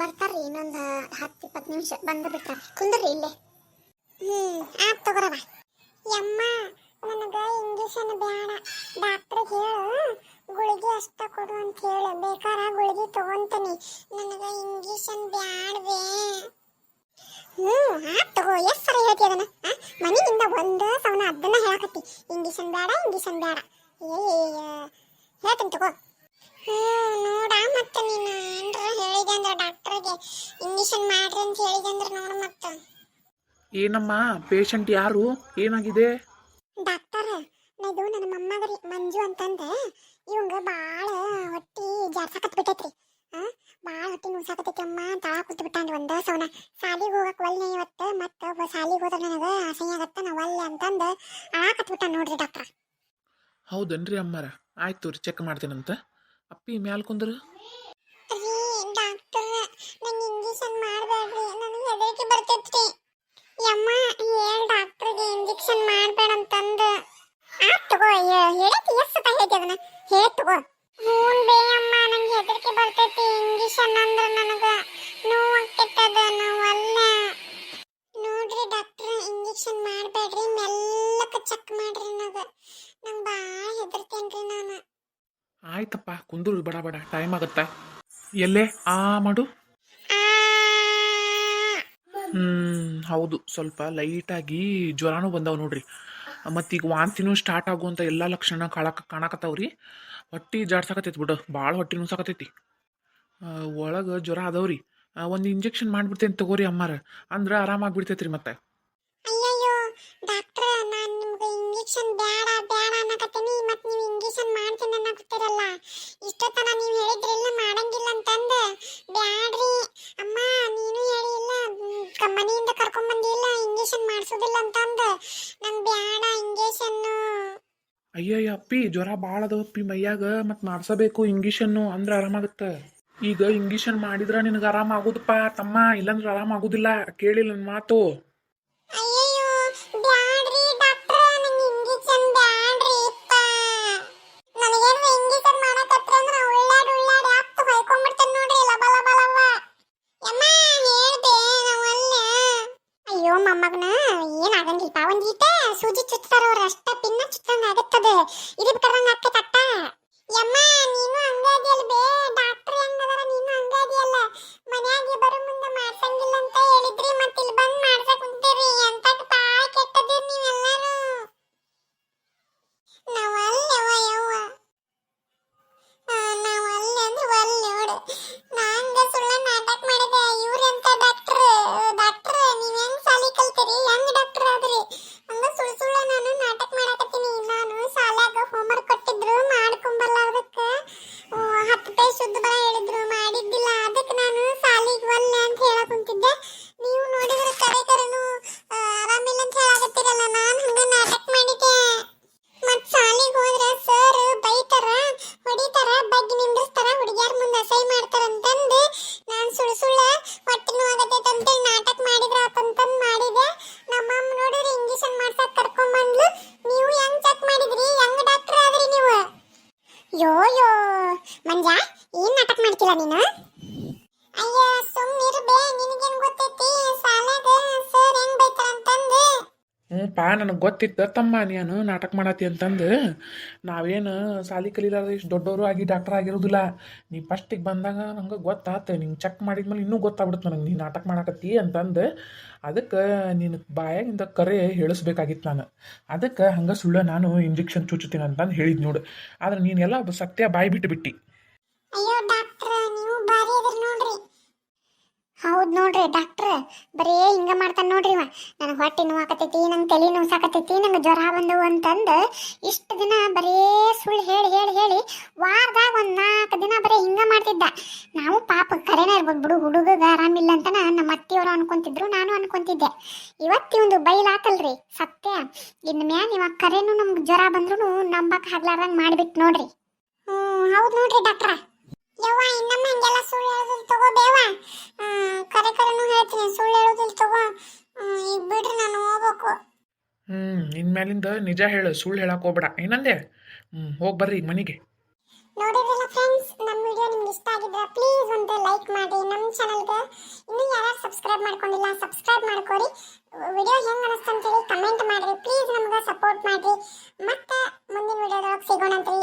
ಬರ್ತಾರ್ರಿ, ಇನ್ನೊಂದು ಹತ್ತು ಇಪ್ಪತ್ತು ನಿಮಿಷ ಬಂದು ಬಿಡ್ತಾರ. ಕುಂದ್ರಿ ಇಲ್ಲೇ. ಹ್ಮ್ ಆತ್ ತಗೋರವ ಯಮ್ಮ, ನನಗ ಇಂಜೆಕ್ಷನ್ ಬೇಡ ಡಾಕ್ಟರ್ ಹೇಳು, ಗುಳಿಗೆ ಅಷ್ಟ ಕೊಡು ಅಂತ ಹೇಳು. ಬೇಕಾರ ಗುಳಿಗೆ ತಗೊಂತೀನಿ. ನನಗ ಇಂಜೆಕ್ಷನ್ ಬ್ಯಾಡ್ವೇ. ಹ್ಮ್ ತಗೋ. ಎಷ್ಟ್ ಸರಿ ಹೇಳ್ತಿ ಅದನ್ನ? ಮನಿಯಿಂದ ಒಂದು ಸವನ ಅದನ್ನ ಹೇಳಕತ್ತಿ. ಇಂಜೆಕ್ಷನ್ ಬೇಡ ಇಂಜೆಕ್ಷನ್ ಬೇಡ ಏ, ಹೇಳ್ತೀನಿ ತಗೋ. ಹ್ಮ್ ನೋಡ ಮತ್ತೆ ನೀನು. ಏನ್ರ ಹೇಳಿದೆ ಅಂದ್ರೆ ಡಾಕ್ಟರ್ಗೆ ಇಂಜೆಕ್ಷನ್ ಮಾಡ್ರಿ ಅಂತ ಹೇಳಿದೆ ಅಂದ್ರೆ ನೋಡು ಮತ್ತೆ. ಏನಮ್ಮ ಪೇಷಂಟ್ ಯಾರು? ಏನಾಗಿದೆ? ಡಾಕ್ಟರ್ ಇದು ನನ್ನ ಮೊಮ್ಮಗರಿ ಮಂಜು ಅಂತಂದೆ. ಇವಂಗ ಬಾಳ ಹೊಟ್ಟಿ ಜಾಡ್ಸಾಕತ್ ಬಿಟ್ಟೈತ್ರಿ ಬಾಳ ಹೊಟ್ಟಿ ನುಸಾಕತೈತಿ ಅಮ್ಮ ತಳ ಕೂತ್ ಬಿಟ್ಟಾನ್ರಿ ಒಂದ ಸವನ ಸಾಲಿಗೆ ಹೋಗಕ್ ಒಲ್ಲೆ ಇವತ್ತು ಮತ್ತ ಸಾಲಿಗೆ ಹೋದ್ರ ನನಗ ಅಸಹ್ಯ ಆಗತ್ತ ನಾ ಒಲ್ಲೆ ಅಂತಂದ ಅಳಾಕತ್ ಬಿಟ್ಟಾನ ನೋಡ್ರಿ ಡಾಕ್ಟರ್ ಹೌದನ್ರಿ ಅಮ್ಮಾರ? ಆಯ್ತು ರೀ ಚೆಕ್ ಮಾಡ್ತೀನಂತ. ಅಪ್ಪಿ ಮ್ಯಾಲ್ ಕುಂದ್ರ. ಹೇಳ್ತಗೋ ಹ್ಞೂನ್ ಬೇ ಅಮ್ಮ ನಂಗೆ ಹೆದರಿಕೆ ಬರ್ತೈತಿ. ಇಂಜೆಕ್ಷನ್ ಅಂದ್ರೆ ನನಗೆ ನೋವು ಆಗ್ತೈತದ ನೋವಲ್ಲ ನೋಡ್ರಿ ಡಾಕ್ಟರ್ ಇಂಜೆಕ್ಷನ್ ಮಾಡಬೇಡ್ರಿ ಮೆಲ್ಲಕ್ಕೆ ಚೆಕ್ ಮಾಡ್ರಿ ನನಗೆ ನಂಗೆ ಭಾಳ ಹೆದರ್ತೇನ್ರಿ ನಾನು ಆಯ್ತಪ್ಪ ಕುಂದ್ರು ಬಡ ಬಡ ಟೈಮ್ ಆಗುತ್ತೆ. ಎಲ್ಲೇ? ಆ, ಮಾಡು. ಹ್ಮ್, ಹೌದು, ಸ್ವಲ್ಪ ಲೈಟಾಗಿ ಜ್ವರನೂ ಬಂದವ ನೋಡ್ರಿ. ಮತ್ತೀಗ ವಾಂತಿನೂ ಸ್ಟಾರ್ಟ್ ಆಗುವಂಥ ಎಲ್ಲ ಲಕ್ಷಣ ಕಾಳಕ, ಕಾಣಕತ್ತಾವ್ರಿ. ಹೊಟ್ಟಿ ಜಾಡ್ಸಾಕತೈತಿ ಬಿಡು ಭಾಳ ಹೊಟ್ಟಿ ನುಸಾಕತೈತಿ ಒಳಗೆ ಜ್ವರ ಅದಾವ್ರಿ ಒಂದು ಇಂಜೆಕ್ಷನ್ ಮಾಡಿಬಿಡ್ತೇನೆ ತಗೋರಿ ಅಮ್ಮಾರ. ಅಂದ್ರೆ ಆರಾಮಾಗ್ಬಿಡ್ತೈತ್ರಿ ಮತ್ತೆ. ಇಂಜೆಕ್ಷನ್ ಮಾಡ್ಸೋದಿಲ್ಲ ಅಂತಂದ ನಂಗ್ ಬ್ಯಾಡ ಇಂಜೆಕ್ಷನ್ ಅಯ್ಯಯ್ಯ ಅಪ್ಪಿ, ಜ್ವರ ಭಾಳ ಅದಾವಪ್ಪಿ ಮೈಯಾಗ, ಮತ್ತು ಮಾಡ್ಸಬೇಕು ಇಂಗೀಷನ್ನು ಅಂದ್ರೆ ಆರಾಮಾಗತ್ತೆ ಈಗ ಇಂಗಿಷನ್ ಮಾಡಿದ್ರ ನಿನಗೆ ಆರಾಮ ಆಗುದಪ್ಪ ತಮ್ಮ, ಇಲ್ಲಂದ್ರೆ ಆರಾಮ ಆಗುದಿಲ್ಲ ಕೇಳಿಲ್ಲ ನನ್ನ ಮಾತು. ಮೊಮ್ಮಗನ ಏನ್ ಆಗಂಗಿಲ್ಪ ಒಂದ್ ಈಟ ಸೂಜಿ ಚುಚ್ತಾರ ಅವ್ರ ಅಷ್ಟ, ಪಿನ್ನ ಚುಚ್ಚಂಗ ಆಗತ್ತದ. ಇದು ಕರಂಗ ಆಕೈತಟ್ಟ ಯಮ್ಮ, ನೀನು ಹಂಗಾದಿಯಲ್ಲ ಬೇ ಡಾಕ್ಟರ್ ಹೆಂಗದಾರ ನೀನು? ಮಾಡ್ತಿಲ್ಲ ನೀನು? ಅಯ್ಯ ಸುಮ್ಮನಿರು ಬೇ ನಿನಗೇನ್ ಗೊತ್ತೈತಿ? ಸಾಲಾಗ? ಸರ್ ಹೆಂಗ್ ಬೈತಾರ ಅಂತಂದು? ಹ್ಞೂ ಪಾ ನನಗೆ ಗೊತ್ತಿತ್ತು. ತಮ್ಮ ನೀನು ನಾಟಕ ಮಾಡತ್ತಿ ಅಂತಂದು. ನಾವೇನು ಸಾಲಿ ಕಲೀಲಾರ ಇಷ್ಟು ದೊಡ್ಡವರು ಆಗಿ ಡಾಕ್ಟರ್ ಆಗಿರೋದಿಲ್ಲ. ನೀ ಫಸ್ಟಿಗೆ ಬಂದಾಗ ನಂಗೆ ಗೊತ್ತಾತು. ನಿಂಗೆ ಚೆಕ್ ಮಾಡಿದ್ಮೇಲೆ ಇನ್ನೂ ಗೊತ್ತಾಗ್ಬಿಡುತ್ತೆ ನನಗೆ ನೀ ನಾಟಕ ಮಾಡಕತ್ತಿ ಅಂತಂದು. ಅದಕ್ಕೆ ನಿನ್ನ ಬಾಯಾಗಿಂದ ಕರೆ ಹೇಳಿಸ್ಬೇಕಾಗಿತ್ತು ನಾನು. ಅದಕ್ಕೆ ಹಂಗೆ ಸುಳ್ಳು ನಾನು ಇಂಜೆಕ್ಷನ್ ಚುಚ್ಚುತ್ತೀನಿ ಅಂತಂದು ಹೇಳಿದ್ ನೋಡು. ಆದ್ರೆ ನೀನೆಲ್ಲ ಸತ್ಯ ಬಾಯಿ ಬಿಟ್ಟು ಬಿಟ್ಟಿ ಅಯ್ಯೋ ಡಾಕ್ಟ್ರ ನೀವು ಬಾರಿ ಅದ್ರಿ ನೋಡ್ರಿ ಹೌದ್ ನೋಡ್ರಿ ಡಾಕ್ಟ್ರ, ಬರೀ ಹಿಂಗ ಮಾಡ್ತಾನೆ ನೋಡ್ರಿ ಇವ. ಹೊಟ್ಟೆ ನೋವಾಕತೈತಿ ನಂಗೆ ತಲೆ ನೋಸಾಕತೈತಿ ನಂಗೆ ಜ್ವರ ಬಂದವು ಅಂತಂದು ಇಷ್ಟು ದಿನ ಬರೀ ಸುಳ್ಳು ಹೇಳಿ ಹೇಳಿ ಹೇಳಿ ವಾರದಾಗ ಒಂದು ನಾಲ್ಕು ದಿನ ಬರೀ ಹಿಂಗ ಮಾಡ್ತಿದ್ದ. ನಾವು ಪಾಪ ಕರೆನೇ ಇರ್ಬೋದು ಬಿಡು, ಹುಡುಗಗ ಆರಾಮಿಲ್ಲ ಅಂತ ನಮ್ಮ ಅತ್ತಿಯವರು ಅನ್ಕೊಂತಿದ್ರು, ನಾನು ಅನ್ಕೊಂತಿದ್ದೆ. ಬೈಲ್ ಬೈಲಾತಲ್ರಿ ಸತ್ಯ. ಇನ್ನು ಮ್ಯಾಲ ಇವಾಗ ಕರೆನು ನಮ್ಗೆ ಜ್ವರ ಬಂದ್ರೂ ನಂಬಕ್ ಆಗ್ಲಾರ್ದಂಗೆ ಮಾಡ್ಬಿಟ್ಟು ನೋಡ್ರಿ. ಹ್ಞೂ ಹೌದು ನೋಡ್ರಿ ಡಾಕ್ಟ್ರ. ಇನ್ಮೇಲಿಂದ ನಿಜ ಹೇಳು, ಸುಳ್ಳು ಹೇಳಕ್ ಹೋಗ್ಬೇಡ. ಏನಂದೆ? ಹ್ಞೂ ಹೋಗಿ ಬರ್ರಿ ಈಗ ಮನೆಗೆ. ನೋಡಿದ್ರಲ್ಲ ಫ್ರೆಂಡ್ಸ್ ನಮ್ಮ ವಿಡಿಯೋ ನಿಮ್ಗೆ ಇಷ್ಟ ಆಗಿದ್ರೆ ಪ್ಲೀಸ್ ಒಂದು ಲೈಕ್ ಮಾಡಿ. ನಮ್ಮ ಚಾನಲ್ಗೆ ಇನ್ನೂ ಯಾರ್ಯಾರು ಸಬ್ಸ್ಕ್ರೈಬ್ ಮಾಡ್ಕೊಂಡಿಲ್ಲ ಸಬ್ಸ್ಕ್ರೈಬ್ ಮಾಡ್ಕೊರಿ. ವಿಡಿಯೋ ಹೆಂಗೆ ಅನಿಸ್ತು ಅಂತೇಳಿ ಕಮೆಂಟ್ ಮಾಡಿರಿ. ಪ್ಲೀಸ್ ನಮ್ಗೆ ಸಪೋರ್ಟ್ ಮಾಡಿರಿ. ಮತ್ತೆ ಮುಂದಿನ ವಿಡಿಯೋದೊಳಗೆ ಸಿಗೋಣಂತ್ರಿ.